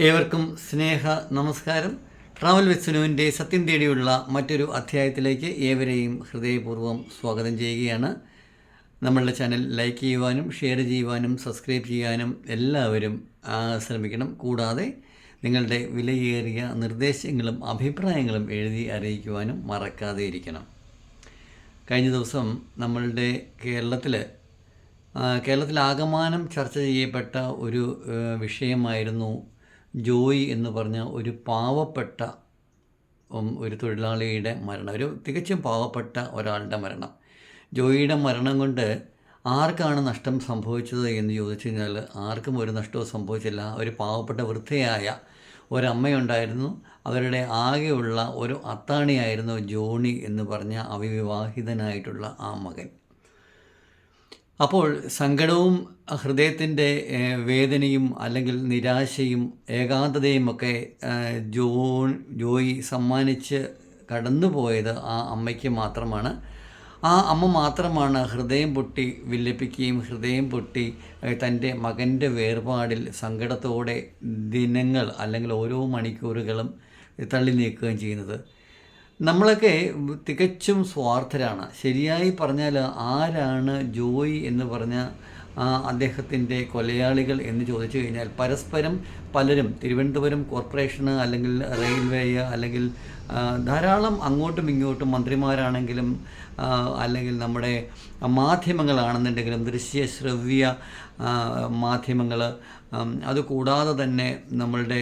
ഏവർക്കും സ്നേഹ നമസ്കാരം. ട്രാവൽ വെച്ചുനുവിന്റെ സത്യം തേടിയുള്ള മറ്റൊരു അധ്യായത്തിലേക്ക് ഏവരെയും ഹൃദയപൂർവം സ്വാഗതം ചെയ്യുകയാണ്. നമ്മളുടെ ചാനൽ ലൈക്ക് ചെയ്യുവാനും ഷെയർ ചെയ്യുവാനും സബ്സ്ക്രൈബ് ചെയ്യാനും എല്ലാവരും ശ്രമിക്കണം കൂടാതെ നിങ്ങളുടെ വിലയേറിയ നിർദ്ദേശങ്ങളും അഭിപ്രായങ്ങളും എഴുതി അറിയിക്കുവാനും മറക്കാതെ ഇരിക്കണം. കഴിഞ്ഞ ദിവസം നമ്മളുടെ കേരളത്തിൽ ആകമാനം ചർച്ച ചെയ്യപ്പെട്ട ഒരു വിഷയമായിരുന്നു ജോയി എന്ന് പറഞ്ഞ ഒരു പാവപ്പെട്ട ഒരു തൊഴിലാളിയുടെ മരണം ഒരു തികച്ചും പാവപ്പെട്ട ഒരാളുടെ മരണം. ജോയിയുടെ മരണം കൊണ്ട് ആർക്കാണ് നഷ്ടം സംഭവിച്ചത് എന്ന് ചോദിച്ചു കഴിഞ്ഞാൽ ആർക്കും ഒരു നഷ്ടവും സംഭവിച്ചില്ല. ഒരു പാവപ്പെട്ട വൃദ്ധയായ ഒരമ്മയുണ്ടായിരുന്നു. അവരുടെ ആകെയുള്ള ഒരു അത്താണിയായിരുന്നു ജോണി എന്ന് പറഞ്ഞ അവിവാഹിതനായിട്ടുള്ള ആ മകൻ. അപ്പോൾ സങ്കടവും ഹൃദയത്തിന്റെ വേദനയും അല്ലെങ്കിൽ നിരാശയും ഏകാന്തതയും ഒക്കെ ജോ ജോയി സമ്മാനിച്ച് കടന്നുപോയത് ആ അമ്മയ്ക്ക് മാത്രമാണ്. ആ അമ്മ മാത്രമാണ് ഹൃദയം പൊട്ടി വില്ലപ്പിക്കുകയും ഹൃദയം പൊട്ടി തന്റെ മകന്റെ വേർപാടിൽ സങ്കടത്തോടെ ദിനങ്ങൾ അല്ലെങ്കിൽ ഓരോ മണിക്കൂറുകളും തള്ളി നീക്കുകയും ചെയ്യുന്നത്. നമ്മളൊക്കെ തികച്ചും സ്വാർത്ഥരാണ്. ശരിയായി പറഞ്ഞാൽ ആരാണ് ജോയി എന്ന് പറഞ്ഞ അദ്ദേഹത്തിന്റെ കൊലയാളികൾ എന്ന് ചോദിച്ചു കഴിഞ്ഞാൽ പരസ്പരം പലരും തിരുവനന്തപുരം കോർപ്പറേഷന് അല്ലെങ്കിൽ റെയിൽവേ അല്ലെങ്കിൽ ധാരാളം അങ്ങോട്ടും ഇങ്ങോട്ടും മന്ത്രിമാരാണെങ്കിലും അല്ലെങ്കിൽ നമ്മുടെ മാധ്യമങ്ങളാണെന്നുണ്ടെങ്കിലും ദൃശ്യ ശ്രവ്യ മാധ്യമങ്ങൾ അതുകൂടാതെ തന്നെ നമ്മളുടെ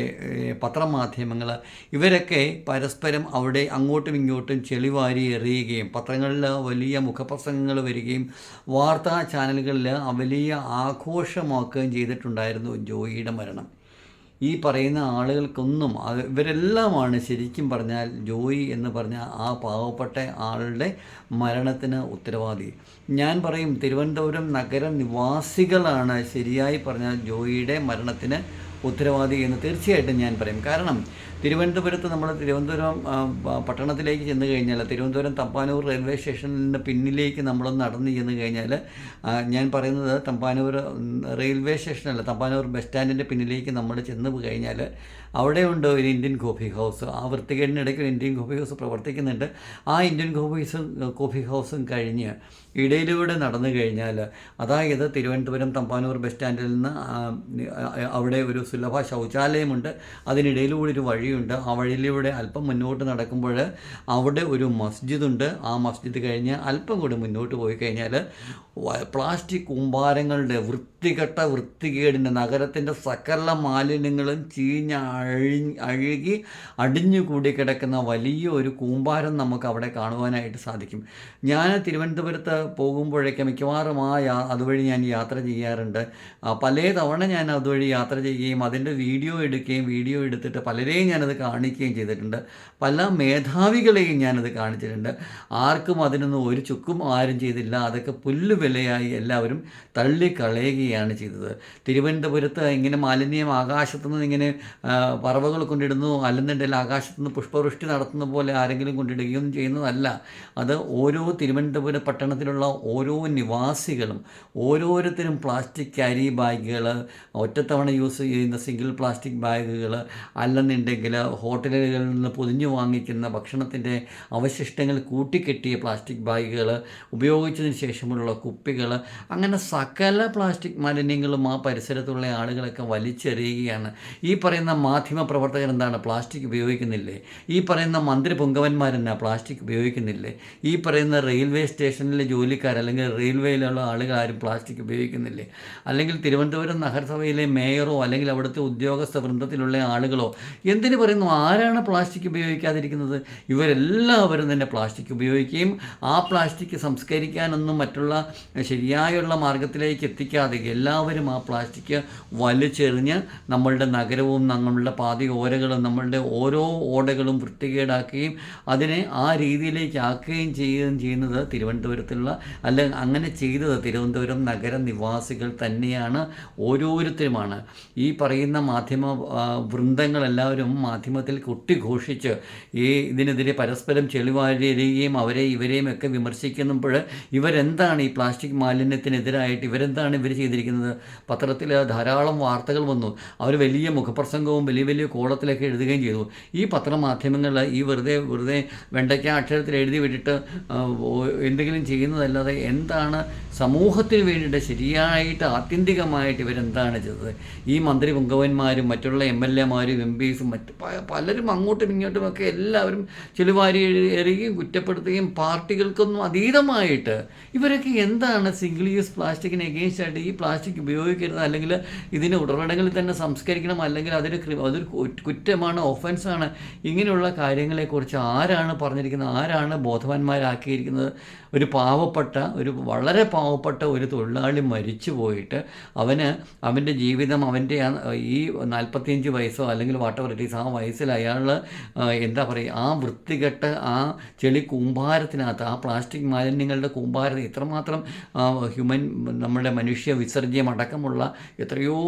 പത്രമാധ്യമങ്ങൾ ഇവരൊക്കെ പരസ്പരം അവിടെ അങ്ങോട്ടും ഇങ്ങോട്ടും ചെളിവാരി എറിയുകയും പത്രങ്ങളിൽ വലിയ മുഖപ്രസംഗങ്ങൾ വരികയും വാർത്താ ചാനലുകളിൽ വലിയ ആഘോഷമാക്കുകയും ചെയ്തിട്ടുണ്ടായിരുന്നു ജോയിയുടെ മരണം. ഈ പറയുന്ന ആളുകൾക്കൊന്നും ഇവരെല്ലാമാണ് ശരിക്കും പറഞ്ഞാൽ ജോയി എന്ന് പറഞ്ഞ ആ പാവപ്പെട്ട ആളുടെ മരണത്തിന് ഉത്തരവാദി. ഞാൻ പറയും തിരുവനന്തപുരം നഗര നിവാസികളാണ് ശരിയായി പറഞ്ഞാൽ ജോയിയുടെ മരണത്തിന് ഉത്തരവാദി എന്ന് തീർച്ചയായിട്ടും ഞാൻ പറയും. കാരണം തിരുവനന്തപുരത്ത് നമ്മൾ തിരുവനന്തപുരം പട്ടണത്തിലേക്ക് ചെന്ന് കഴിഞ്ഞാൽ തിരുവനന്തപുരം തമ്പാനൂർ റെയിൽവേ സ്റ്റേഷനിന്റെ പിന്നിലേക്ക് നമ്മൾ നടന്ന് ചെന്ന് കഴിഞ്ഞാൽ ഞാൻ പറയുന്നത് തമ്പാനൂർ റെയിൽവേ സ്റ്റേഷനല്ല തമ്പാനൂർ ബസ് സ്റ്റാൻഡിന്റെ പിന്നിലേക്ക് നമ്മൾ ചെന്ന് കഴിഞ്ഞാൽ അവിടെയുണ്ട് ഒരു ഇന്ത്യൻ കോഫി ഹൗസ്. ആ വൃത്തികേടിനിടയ്ക്ക് ഒരു ഇന്ത്യൻ കോഫി ഹൗസ് പ്രവർത്തിക്കുന്നുണ്ട്. ആ ഇന്ത്യൻ കോഫി ഹൗസും കോഫി ഹൗസും കഴിഞ്ഞ് ഇടയിലൂടെ നടന്നു കഴിഞ്ഞാൽ അതായത് തിരുവനന്തപുരം തമ്പാനൂർ ബസ് സ്റ്റാൻഡിൽ നിന്ന് അവിടെ ഒരു സുലഭ ശൗചാലയമുണ്ട്. അതിനിടയിലൂടെ ഒരു വഴിയുണ്ട്. ആ വഴിയിലൂടെ അല്പം മുന്നോട്ട് നടക്കുമ്പോൾ അവിടെ ഒരു മസ്ജിദുണ്ട്. ആ മസ്ജിദ് കഴിഞ്ഞ് അല്പം കൂടി മുന്നോട്ട് പോയി കഴിഞ്ഞാൽ പ്ലാസ്റ്റിക് കൂമ്പാരങ്ങളുടെ വൃത്തികെട്ട വൃത്തികേടിന്റെ നഗരത്തിന്റെ സകല മാലിന്യങ്ങളും ചീഞ്ഞ അഴി അഴുകി അടിഞ്ഞുകൂടി കിടക്കുന്ന വലിയ ഒരു കൂമ്പാരം നമുക്ക് അവിടെ കാണുവാനായിട്ട് സാധിക്കും. ഞാൻ തിരുവനന്തപുരത്ത് പോകുമ്പോഴേക്ക് മിക്കവാറും ആ യാ അതുവഴി ഞാൻ യാത്ര ചെയ്യാറുണ്ട്. പല തവണ ഞാൻ അതുവഴി യാത്ര ചെയ്യുകയും അതിന്റെ വീഡിയോ എടുക്കുകയും വീഡിയോ എടുത്തിട്ട് പലരെയും ഞാനത് കാണിക്കുകയും ചെയ്തിട്ടുണ്ട്. പല മേധാവികളെയും ഞാനത് കാണിച്ചിട്ടുണ്ട്. ആർക്കും അതിനൊന്നും ഒരു ചുക്കും ആരും ചെയ്തില്ല. അതൊക്കെ പുല്ല് വിലയായി എല്ലാവരും തള്ളിക്കളയുകയാണ് ചെയ്തത്. തിരുവനന്തപുരത്ത് ഇങ്ങനെ മാലിന്യം ആകാശത്തു നിന്ന് ഇങ്ങനെ പറവകൾ കൊണ്ടിടുന്നു അല്ലെന്നുണ്ടെങ്കിൽ ആകാശത്തു നിന്ന് പുഷ്പവൃഷ്ടി നടത്തുന്ന പോലെ ആരെങ്കിലും കൊണ്ടിടുകയൊന്നും ചെയ്യുന്നതല്ല. അത് ഓരോ തിരുവനന്തപുരം പട്ടണത്തിലുള്ള ഓരോ നിവാസികളും ഓരോരുത്തരും പ്ലാസ്റ്റിക് ക്യാരി ബാഗുകൾ ഒറ്റത്തവണ യൂസ് ചെയ്യുന്ന സിംഗിൾ പ്ലാസ്റ്റിക് ബാഗുകൾ അല്ലെന്നുണ്ടെങ്കിൽ ഹോട്ടലുകളിൽ നിന്ന് പൊതിഞ്ഞു വാങ്ങിക്കുന്ന ഭക്ഷണത്തിന്റെ അവശിഷ്ടങ്ങൾ കൂട്ടിക്കെട്ടിയ പ്ലാസ്റ്റിക് ബാഗുകൾ ഉപയോഗിച്ചതിന് ശേഷമുള്ള കുപ്പികൾ അങ്ങനെ സകല പ്ലാസ്റ്റിക് മാലിന്യങ്ങളും ആ പരിസരത്തുള്ള ആളുകളൊക്കെ വലിച്ചെറിയുകയാണ്. ഈ പറയുന്ന മാധ്യമ പ്രവർത്തകർ എന്താണ്? പ്ലാസ്റ്റിക് ഉപയോഗിക്കുന്നില്ലേ? ഈ പറയുന്ന മന്ത്രി പൊങ്കവന്മാരെന്നാ പ്ലാസ്റ്റിക് ഉപയോഗിക്കുന്നില്ലേ? ഈ പറയുന്ന റെയിൽവേ സ്റ്റേഷനിലെ ജോലിക്കാർ അല്ലെങ്കിൽ റെയിൽവേയിലുള്ള ആളുകൾ ആരും പ്ലാസ്റ്റിക് ഉപയോഗിക്കുന്നില്ലേ? അല്ലെങ്കിൽ തിരുവനന്തപുരം നഗരസഭയിലെ മേയറോ അല്ലെങ്കിൽ അവിടുത്തെ ഉദ്യോഗസ്ഥ വൃന്ദത്തിലുള്ള ആളുകളോ എന്തിനു പറയുന്നു? ആരാണ് പ്ലാസ്റ്റിക് ഉപയോഗിക്കാതിരിക്കുന്നത്? ഇവരെല്ലാവരും തന്നെ പ്ലാസ്റ്റിക് ഉപയോഗിക്കുകയും ആ പ്ലാസ്റ്റിക് സംസ്കരിക്കാനൊന്നും മറ്റുള്ള ശരിയായുള്ള മാർഗത്തിലേക്ക് എത്തിക്കാതെ എല്ലാവരും ആ പ്ലാസ്റ്റിക് വലിച്ചെറിഞ്ഞ് നമ്മളുടെ നഗരവും നമ്മളുടെ പാതി ഓരകളും നമ്മളുടെ ഓരോ ഓടകളും വൃത്തികേടാക്കുകയും അതിനെ ആ രീതിയിലേക്ക് ആക്കുകയും ചെയ്യുകയും ചെയ്യുന്നത് തിരുവനന്തപുരത്തുള്ള അല്ല അങ്ങനെ ചെയ്തത് തിരുവനന്തപുരം നഗര നിവാസികൾ തന്നെയാണ് ഓരോരുത്തരുമാണ്. ഈ പറയുന്ന മാധ്യമ വൃന്ദങ്ങളെല്ലാവരും മാധ്യമത്തിൽ കൊട്ടിഘോഷിച്ച് ഈ ഇതിനെതിരെ പരസ്പരം ചെളിവാരിയെറിയുകയും അവരെ ഇവരെയും ഒക്കെ വിമർശിക്കുമ്പോൾ ഇവരെന്താണ് ഈ പ്ലാസ്റ്റിക് മാലിന്യത്തിനെതിരായിട്ട് ഇവരെന്താണ് ഇവർ ചെയ്തിരിക്കുന്നത്? പത്രത്തിൽ ധാരാളം വാർത്തകൾ വന്നു. അവർ വലിയ മുഖപ്രസംഗവും വലിയ വലിയ കോളത്തിലൊക്കെ എഴുതുകയും ചെയ്തു. ഈ പത്രമാധ്യമങ്ങൾ ഈ വെറുതെ വെറുതെ വെണ്ടയ്ക്ക അക്ഷരത്തിൽ എഴുതി വിട്ടിട്ട് എന്തെങ്കിലും ഓ- ചെയ്യുന്നതല്ലാതെ എന്താണ് സമൂഹത്തിന് വേണ്ടിയിട്ട് ശരിയായിട്ട് ആത്യന്തികമായിട്ട് ഇവരെന്താണ് ചെയ്തത്? ഈ മന്ത്രി പുങ്കവന്മാരും മറ്റുള്ള എം എൽ എമാരും എം പിസും മറ്റ് പലരും അങ്ങോട്ടും ഇങ്ങോട്ടും ഒക്കെ എല്ലാവരും ചെലുവാരി എറിയുകയും കുറ്റപ്പെടുത്തുകയും പാർട്ടികൾക്കൊന്നും അതീതമായിട്ട് ഇവരൊക്കെ എന്താണ് സിംഗിൾ യൂസ് പ്ലാസ്റ്റിക്കിന് എഗെയിൻസ്റ്റ് ആയിട്ട് ഈ പ്ലാസ്റ്റിക് ഉപയോഗിക്കരുത്? അല്ലെങ്കിൽ ഇതിന് ഉടനടങ്ങളിൽ തന്നെ സംസ്കരിക്കണം? അല്ലെങ്കിൽ അതൊരു അതൊരു കുറ്റമാണ് ഒഫൻസാണ് ഇങ്ങനെയുള്ള കാര്യങ്ങളെക്കുറിച്ച് ആരാണ് പറഞ്ഞിരിക്കുന്നത്? ആരാണ് ബോധവാന്മാരാക്കിയിരിക്കുന്നത്? ഒരു പാവപ്പെട്ട ഒരു വളരെ പാവപ്പെട്ട ഒരു തൊഴിലാളി മരിച്ചു പോയിട്ട് അവന് അവന്റെ ജീവിതം അവന്റെ ഈ നാൽപ്പത്തിയഞ്ച് വയസ്സോ അല്ലെങ്കിൽ വാട്ടവർ ഇറ്റ് ആ വയസ്സിൽ അയാൾ എന്താ പറയുക ആ വൃത്തികെട്ട് ആ ചെളി കൂമ്പാരത്തിനകത്ത് ആ പ്ലാസ്റ്റിക് മാലിന്യങ്ങളുടെ കൂമ്പാരത്തിൽ ഇത്രമാത്രം ഹ്യൂമൻ നമ്മുടെ മനുഷ്യ വിസർജ്യം അടക്കമുള്ള എത്രയോ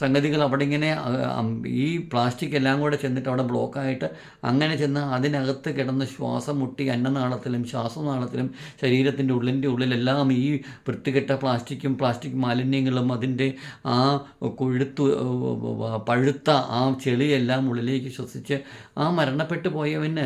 സംഗതികൾ അവിടെ ഇങ്ങനെ ഈ പ്ലാസ്റ്റിക് എല്ലാം കൂടെ ചെന്നിട്ട് അവിടെ ബ്ലോക്കായിട്ട് അങ്ങനെ ചെന്ന് അതിനകത്ത് കിടന്ന് ശ്വാസം മുട്ടി അന്നനാളത്തിലും ശ്വാസനാളത്തിലും ശരീരത്തിന്റെ ഉള്ളിന്റെ ഉള്ളിലെല്ലാം ഈ വൃത്തികെട്ട പ്ലാസ്റ്റിക്കും പ്ലാസ്റ്റിക് മാലിന്യങ്ങളും അതിന്റെ ആ കൊഴുത്തു പഴുത്ത ആ ചെളിയെല്ലാം ഉള്ളിലേക്ക് ശ്വസിച്ച് ആ മരണപ്പെട്ടു പോയവന്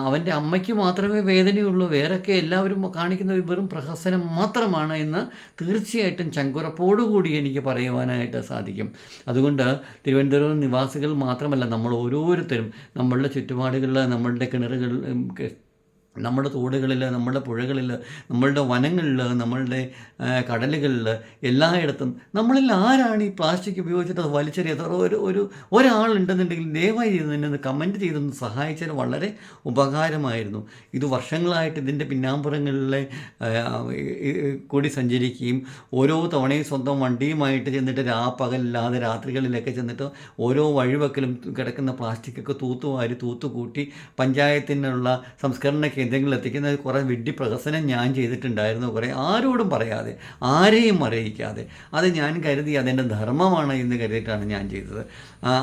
അവന്റെ അമ്മയ്ക്ക് മാത്രമേ വേദനയുള്ളൂ. വേറൊക്കെ എല്ലാവരും കാണിക്കുന്ന വെറും പ്രഹസനം മാത്രമാണ് എന്ന് തീർച്ചയായിട്ടും ചങ്കുറപ്പോടുകൂടി എനിക്ക് പറയുവാനായിട്ട് സാധിക്കും. അതുകൊണ്ട് തിരുവനന്തപുരം നിവാസികൾ മാത്രമല്ല നമ്മൾ ഓരോരുത്തരും നമ്മളുടെ ചുറ്റുപാടുകളിൽ നമ്മളുടെ കിണറുകളിൽ ഉം, ക- നമ്മുടെ തോടുകളിൽ നമ്മുടെ പുഴകളിൽ നമ്മളുടെ വനങ്ങളിൽ നമ്മളുടെ കടലുകളിൽ എല്ലായിടത്തും നമ്മളിൽ ആരാണ് ഈ പ്ലാസ്റ്റിക് ഉപയോഗിച്ചിട്ട് അത് വലിച്ചെറിയാത്ത ഒരു ഒരു ഒരാളുണ്ടെന്നുണ്ടെങ്കിൽ ദയവായി ചെയ്ത് തന്നെ ഒന്ന് കമന്റ് ചെയ്തൊന്ന് സഹായിച്ചാൽ വളരെ ഉപകാരമായിരുന്നു. ഇത് വർഷങ്ങളായിട്ട് ഇതിന്റെ പിന്നാമ്പുറങ്ങളിലെ കൂടി സഞ്ചരിക്കുകയും ഓരോ തവണയും സ്വന്തം വണ്ടിയുമായിട്ട് ചെന്നിട്ട് രാ പകലില്ലാതെ രാത്രികളിലൊക്കെ ചെന്നിട്ട് ഓരോ വഴിവക്കലും കിടക്കുന്ന പ്ലാസ്റ്റിക്കൊക്കെ തൂത്തുവാരി തൂത്തുകൂട്ടി പഞ്ചായത്തിനുള്ള സംസ്കരണ കേന്ദ്രങ്ങളിൽ എത്തിക്കുന്ന കുറേ വിഡ്ഢി പ്രഹസനം ഞാൻ ചെയ്തിട്ടുണ്ടായിരുന്നു കുറേ. ആരോടും പറയാതെ ആരെയും അറിയിക്കാതെ. അത് ഞാൻ കരുതി അതെന്റെ ധർമ്മമാണ് എന്ന് കരുതിയിട്ടാണ് ഞാൻ ചെയ്തത്.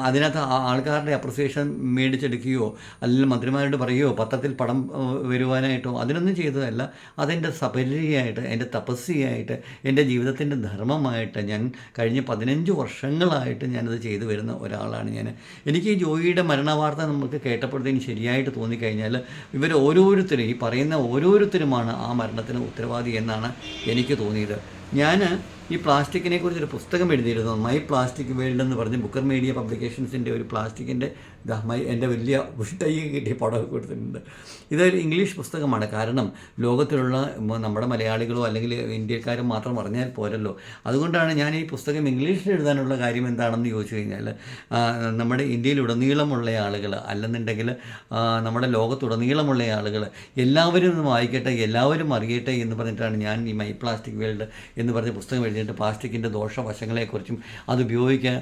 അതിനകത്ത് ആൾക്കാരുടെ അപ്രിസിയേഷൻ മേടിച്ചെടുക്കുകയോ അല്ലെങ്കിൽ മന്ത്രിമാരോട് പറയുകയോ പത്രത്തിൽ പടം വരുവാനായിട്ടോ അതിനൊന്നും ചെയ്തതല്ല. അതെന്റെ സപര്യയായിട്ട് എന്റെ തപസ്സിയായിട്ട് എന്റെ ജീവിതത്തിന്റെ ധർമ്മമായിട്ട് ഞാൻ കഴിഞ്ഞ പതിനഞ്ച് വർഷങ്ങളായിട്ട് ഞാനത് ചെയ്തു വരുന്ന ഒരാളാണ് ഞാൻ. എനിക്ക് ഈ ജോയിയുടെ മരണവാർത്ത നമുക്ക് കേട്ടപ്പോഴത്തേക്കും ശരിയായിട്ട് തോന്നിക്കഴിഞ്ഞാൽ ഇവർ ഓരോരുത്തരും ഈ പറയുന്ന ഓരോരുത്തരുമാണ് ആ മരണത്തിന് ഉത്തരവാദി എന്നാണ് എനിക്ക് തോന്നിയത്. ഞാൻ ഈ പ്ലാസ്റ്റിക്കിനെ കുറിച്ചൊരു പുസ്തകം എഴുതിയിരുന്നു. മൈ പ്ലാസ്റ്റിക് വേൾഡ് എന്ന് പറഞ്ഞ് ബുക്കർ മീഡിയ പബ്ലിക്കേഷൻസിന്റെ ഒരു പ്ലാസ്റ്റിക്കിന്റെ മൈ എന്റെ വലിയ തൈ കിട്ടിയ പടമൊക്കെ കൊടുത്തിട്ടുണ്ട്. ഇതൊരു ഇംഗ്ലീഷ് പുസ്തകമാണ്. കാരണം ലോകത്തിലുള്ള നമ്മുടെ മലയാളികളോ അല്ലെങ്കിൽ ഇന്ത്യക്കാരും മാത്രം അറിഞ്ഞാൽ പോരല്ലോ. അതുകൊണ്ടാണ് ഞാൻ ഈ പുസ്തകം ഇംഗ്ലീഷിൽ എഴുതാനുള്ള കാര്യം എന്താണെന്ന് ചോദിച്ചു കഴിഞ്ഞാൽ നമ്മുടെ ഇന്ത്യയിലുടനീളമുള്ള ആളുകൾ അല്ലെന്നുണ്ടെങ്കിൽ നമ്മുടെ ലോകത്തുടനീളമുള്ള ആളുകൾ എല്ലാവരും വായിക്കട്ടെ എല്ലാവരും അറിയട്ടെ എന്ന് പറഞ്ഞിട്ടാണ് ഞാൻ ഈ മൈ പ്ലാസ്റ്റിക് വേൾഡ് എന്ന് പറഞ്ഞ പുസ്തകം എഴുതിയിട്ട് പ്ലാസ്റ്റിക്കിന്റെ ദോഷവശങ്ങളെക്കുറിച്ചും അത് ഉപയോഗിക്കാൻ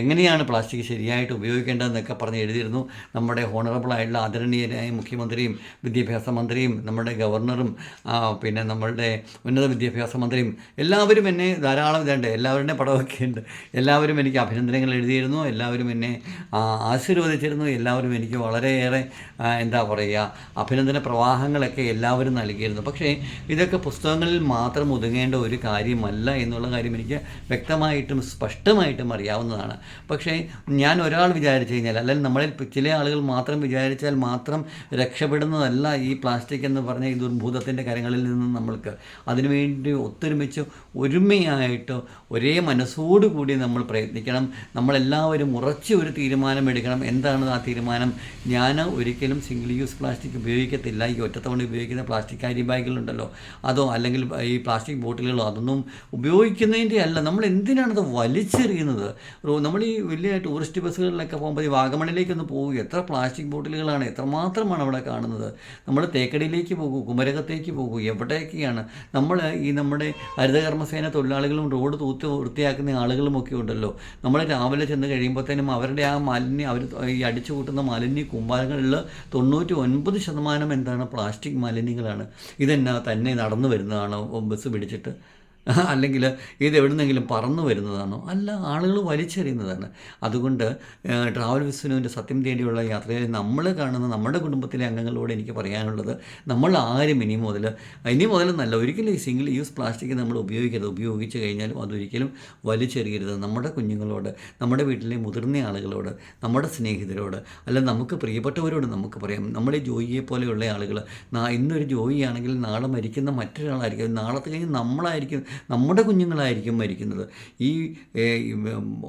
എങ്ങനെയാണ് പ്ലാസ്റ്റിക് ശരിയായിട്ട് ഉപയോഗിക്കേണ്ടതെന്നൊക്കെ പറഞ്ഞ് എഴുതിയിരുന്നു. നമ്മുടെ ഹോണറബിളായിട്ടുള്ള ആദരണീയനായ മുഖ്യമന്ത്രിയും വിദ്യാഭ്യാസ മന്ത്രിയും നമ്മുടെ ഗവർണറും പിന്നെ നമ്മളുടെ ഉന്നത വിദ്യാഭ്യാസ മന്ത്രിയും എല്ലാവരും എന്നെ ധാരാളം ഇതുണ്ട്. എല്ലാവരുടെയും പടമൊക്കെ ഉണ്ട്. എല്ലാവരും എനിക്ക് അഭിനന്ദനങ്ങൾ എഴുതിയിരുന്നു. എല്ലാവരും എന്നെ ആശീർവദിച്ചിരുന്നു. എല്ലാവരും എനിക്ക് വളരെയേറെ എന്താ പറയുക അഭിനന്ദന പ്രവാഹങ്ങളൊക്കെ എല്ലാവരും നൽകിയിരുന്നു. പക്ഷേ ഇതൊക്കെ പുസ്തകങ്ങളിൽ മാത്രം ഒതുങ്ങേണ്ട ഒരു കാര്യമല്ല എന്നുള്ള കാര്യം എനിക്ക് വ്യക്തമായിട്ടും സ്പഷ്ടമായിട്ടും അറിയാവുന്നതാണ്. പക്ഷേ ഞാൻ ഒരാൾ വിചാരിച്ചു കഴിഞ്ഞാൽ അല്ലെങ്കിൽ നമ്മളിൽ ചില ആളുകൾ മാത്രം വിചാരിച്ചാൽ മാത്രം രക്ഷപ്പെടുന്നതല്ല ഈ പ്ലാസ്റ്റിക് എന്ന് പറഞ്ഞ ഈ ദുർഭൂതത്തിന്റെ കരങ്ങളിൽ നിന്ന് നമ്മൾക്ക്. അതിനുവേണ്ടി ഒത്തൊരുമിച്ച് ഒരുമയായിട്ട് ഒരേ മനസ്സോടുകൂടി നമ്മൾ പ്രയത്നിക്കണം. നമ്മളെല്ലാവരും ഉറച്ച ഒരു തീരുമാനമെടുക്കണം. എന്താണ് ആ തീരുമാനം? ഞാൻ ഒരിക്കലും സിംഗിൾ യൂസ് പ്ലാസ്റ്റിക് ഉപയോഗിക്കത്തില്ല. ഈ ഒറ്റത്തവണ ഉപയോഗിക്കുന്ന പ്ലാസ്റ്റിക് കാരി ബാഗുകളുണ്ടല്ലോ. അതോ അല്ലെങ്കിൽ ഈ പ്ലാസ്റ്റിക് ബോട്ടിലുകളോ അതൊന്നും ഉപയോഗിച്ച് ഉപയോഗിക്കുന്നതിന്റെ അല്ല നമ്മൾ എന്തിനാണത് വലിച്ചെറിയുന്നത്? നമ്മൾ ഈ വലിയ ടൂറിസ്റ്റ് ബസ്സുകളിലൊക്കെ പോകുമ്പോൾ ഈ വാഗമണിലേക്കൊന്ന് പോകുക എത്ര പ്ലാസ്റ്റിക് ബോട്ടിലുകളാണ്. എത്രമാത്രമാണ് അവിടെ കാണുന്നത്? നമ്മൾ തേക്കടിയിലേക്ക് പോകൂ കുമരകത്തേക്ക് പോകൂ എവിടേക്കാണ് നമ്മൾ ഈ നമ്മുടെ ഹരിതകർമ്മസേന തൊഴിലാളികളും റോഡ് തൂത്ത് വൃത്തിയാക്കുന്ന ആളുകളുമൊക്കെ ഉണ്ടല്ലോ. നമ്മൾ രാവിലെ ചെന്ന് കഴിയുമ്പോഴത്തേനും അവരുടെ ആ മാലിന്യം അവർ ഈ അടിച്ചു കൂട്ടുന്ന മാലിന്യ കുമ്പാരങ്ങളിൽ തൊണ്ണൂറ്റി ഒൻപത് ശതമാനം എന്താണ് പ്ലാസ്റ്റിക് മാലിന്യങ്ങളാണ്. ഇതെന്നാ തന്നെ നടന്നു വരുന്നതാണ് ബസ് പിടിച്ചിട്ട്. അല്ലെങ്കിൽ ഇത് എവിടുന്നെങ്കിലും പറന്നു വരുന്നതാണോ? അല്ല ആളുകൾ വലിച്ചെറിയുന്നതാണ്. അതുകൊണ്ട് ട്രാവൽ വിസ്നുവിന്റെ സത്യം തേടിയുള്ള യാത്രയിൽ നമ്മൾ കാണുന്ന നമ്മുടെ കുടുംബത്തിലെ അംഗങ്ങളോട് എനിക്ക് പറയാനുള്ളത് നമ്മൾ ആരും ഇനി മുതൽ ഇനി മുതൽ നല്ല ഒരിക്കലും ഈ സിംഗിൾ യൂസ് പ്ലാസ്റ്റിക് നമ്മൾ ഉപയോഗിക്കരുത്. ഉപയോഗിച്ച് കഴിഞ്ഞാലും അതൊരിക്കലും വലിച്ചെറിയരുത്. നമ്മുടെ കുഞ്ഞുങ്ങളോട് നമ്മുടെ വീട്ടിലെ മുതിർന്ന ആളുകളോട് നമ്മുടെ സ്നേഹിതരോട് അല്ല നമുക്ക് പ്രിയപ്പെട്ടവരോട് നമുക്ക് പറയാം. നമ്മുടെ ജോയിയെ പോലെയുള്ള ആളുകൾ ഇന്നൊരു ജോയി ആണെങ്കിൽ നാളെ മരിക്കുന്ന മറ്റൊരാളായിരിക്കും. നാളത്തെ കഴിഞ്ഞ് നമ്മളായിരിക്കും. നമ്മുടെ കുഞ്ഞുങ്ങളായിരിക്കും മരിക്കുന്നത്. ഈ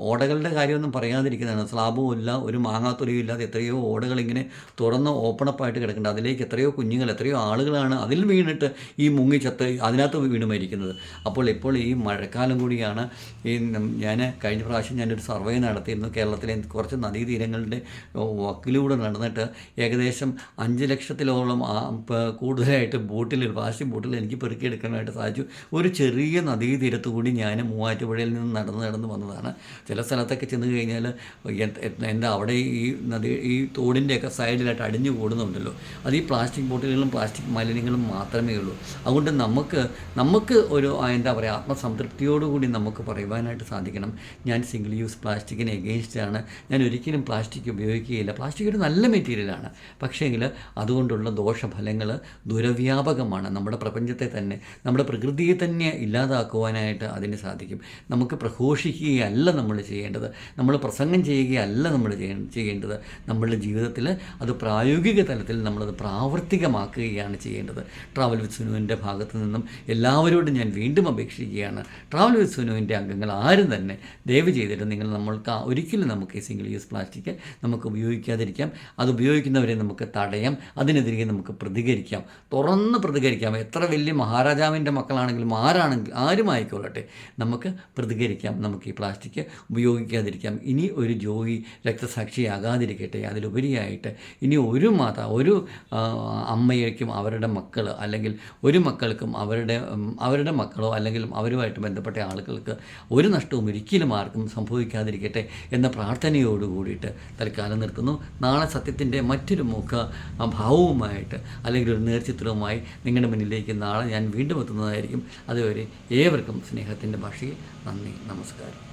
ഓടകളുടെ കാര്യമൊന്നും പറയാതിരിക്കുന്നതാണ്. സ്ലാബും ഇല്ല ഒരു മാങ്ങാത്തൊലിയും ഇല്ലാതെ എത്രയോ ഓടകൾ ഇങ്ങനെ തുറന്ന് ഓപ്പണപ്പായിട്ട് കിടക്കുന്നുണ്ട്. അതിലേക്ക് എത്രയോ കുഞ്ഞുങ്ങൾ എത്രയോ ആളുകളാണ് അതിൽ വീണിട്ട് ഈ മുങ്ങി ചത്ത് അതിനകത്ത് വീണ് മരിക്കുന്നത്. അപ്പോൾ ഇപ്പോൾ ഈ മഴക്കാലം കൂടിയാണ് ഈ ഞാൻ കഴിഞ്ഞ പ്രാവശ്യം ഞാനൊരു സർവേ നടത്തിയിരുന്നു. കേരളത്തിലെ കുറച്ച് നദീതീരങ്ങളുടെ വക്കിലൂടെ നടന്നിട്ട് ഏകദേശം അഞ്ച് ലക്ഷത്തിലോളം കൂടുതലായിട്ട് ബോട്ടിൽ പ്ലാസ്റ്റിക് ബോട്ടിൽ എനിക്ക് പെറുക്കിയെടുക്കാനായിട്ട് സാധിച്ചു. ഒരു ചെറിയ നദീതീരത്ത് കൂടി ഞാൻ മൂവാറ്റുപുഴയിൽ നിന്ന് നടന്ന് നടന്ന് വന്നതാണ്. ചില സ്ഥലത്തൊക്കെ ചെന്ന് കഴിഞ്ഞാൽ എന്ത്- അവിടെ ഈ നദി ഈ തോടിന്റെയൊക്കെ സൈഡിലായിട്ട് അടിഞ്ഞു കൂടുന്നുണ്ടല്ലോ. അത് ഈ പ്ലാസ്റ്റിക് ബോട്ടിലുകളും പ്ലാസ്റ്റിക് മാലിന്യങ്ങളും മാത്രമേ ഉള്ളൂ. അതുകൊണ്ട് നമുക്ക് നമുക്ക് ഒരു എന്താ പറയുക ആത്മസംതൃപ്തിയോടുകൂടി നമുക്ക് പറയുവാനായിട്ട് സാധിക്കണം. ഞാൻ സിംഗിൾ യൂസ് പ്ലാസ്റ്റിക്കിന് എഗെയിൻസ്റ്റാണ് ഞാൻ ഒരിക്കലും പ്ലാസ്റ്റിക് ഉപയോഗിക്കുകയില്ല. പ്ലാസ്റ്റിക് ഒരു നല്ല മെറ്റീരിയലാണ്. പക്ഷേങ്കിൽ അതുകൊണ്ടുള്ള ദോഷഫലങ്ങൾ ദുരവ്യാപകമാണ്. നമ്മുടെ പ്രപഞ്ചത്തെ തന്നെ നമ്മുടെ പ്രകൃതിയെ തന്നെ ഇല്ലാതാക്കുവാനായിട്ട് അതിന് സാധിക്കും. നമുക്ക് പ്രഘോഷിക്കുകയല്ല നമ്മൾ ചെയ്യേണ്ടത്. നമ്മൾ പ്രസംഗം ചെയ്യുകയല്ല നമ്മൾ ചെയ്യേണ്ടത്. നമ്മളുടെ ജീവിതത്തിൽ അത് പ്രായോഗിക തലത്തിൽ നമ്മളത് പ്രാവർത്തികമാക്കുകയാണ് ചെയ്യേണ്ടത്. ട്രാവൽ വിത്ത് സുനുവിന്റെ ഭാഗത്തു നിന്നും എല്ലാവരോടും ഞാൻ വീണ്ടും അപേക്ഷിക്കുകയാണ്. ട്രാവൽ വിത്ത് സുനുവിന്റെ അംഗങ്ങൾ ആരും തന്നെ ദയവ് ചെയ്തിട്ട് നിങ്ങൾ നമ്മൾക്ക് ഒരിക്കലും നമുക്ക് ഈ സിംഗിൾ യൂസ് പ്ലാസ്റ്റിക് നമുക്ക് ഉപയോഗിക്കാതിരിക്കാം. അത് ഉപയോഗിക്കുന്നവരെ നമുക്ക് തടയാം. അതിനെതിരെ നമുക്ക് പ്രതികരിക്കാം. തുറന്ന് പ്രതികരിക്കാം. എത്ര വലിയ മഹാരാജാവിന്റെ മക്കളാണെങ്കിലും ആരാണെങ്കിലും ആരും ആയിക്കൊള്ളട്ടെ നമുക്ക് പ്രതികരിക്കാം നമുക്ക് ഈ പ്ലാസ്റ്റിക് ഉപയോഗിക്കാതിരിക്കാം. ഇനി ഒരു ജോലി രക്തസാക്ഷിയാകാതിരിക്കട്ടെ. അതിലുപരിയായിട്ട് ഇനി ഒരു മാത ഒരു അമ്മയ്ക്കും അവരുടെ മക്കൾ അല്ലെങ്കിൽ ഒരു മക്കൾക്കും അവരുടെ അവരുടെ മക്കളോ അല്ലെങ്കിൽ അവരുമായിട്ട് ബന്ധപ്പെട്ട ആളുകൾക്ക് ഒരു നഷ്ടവും ഒരിക്കലും ആർക്കും സംഭവിക്കാതിരിക്കട്ടെ എന്ന പ്രാർത്ഥനയോട് കൂടിയിട്ട് തൽക്കാലം നിർത്തുന്നു. നാളെ സത്യത്തിന്റെ മറ്റൊരു മുഖ ഭാവവുമായിട്ട് അല്ലെങ്കിൽ ഒരു നേർചിത്രവുമായി നിങ്ങളുടെ മുന്നിലേക്ക് നാളെ ഞാൻ വീണ്ടും എത്തുന്നതായിരിക്കും. അതുവരെ ഏവർക്കും സ്നേഹത്തിന്റെ ഭാഷയിൽ നന്ദി നമസ്കാരം.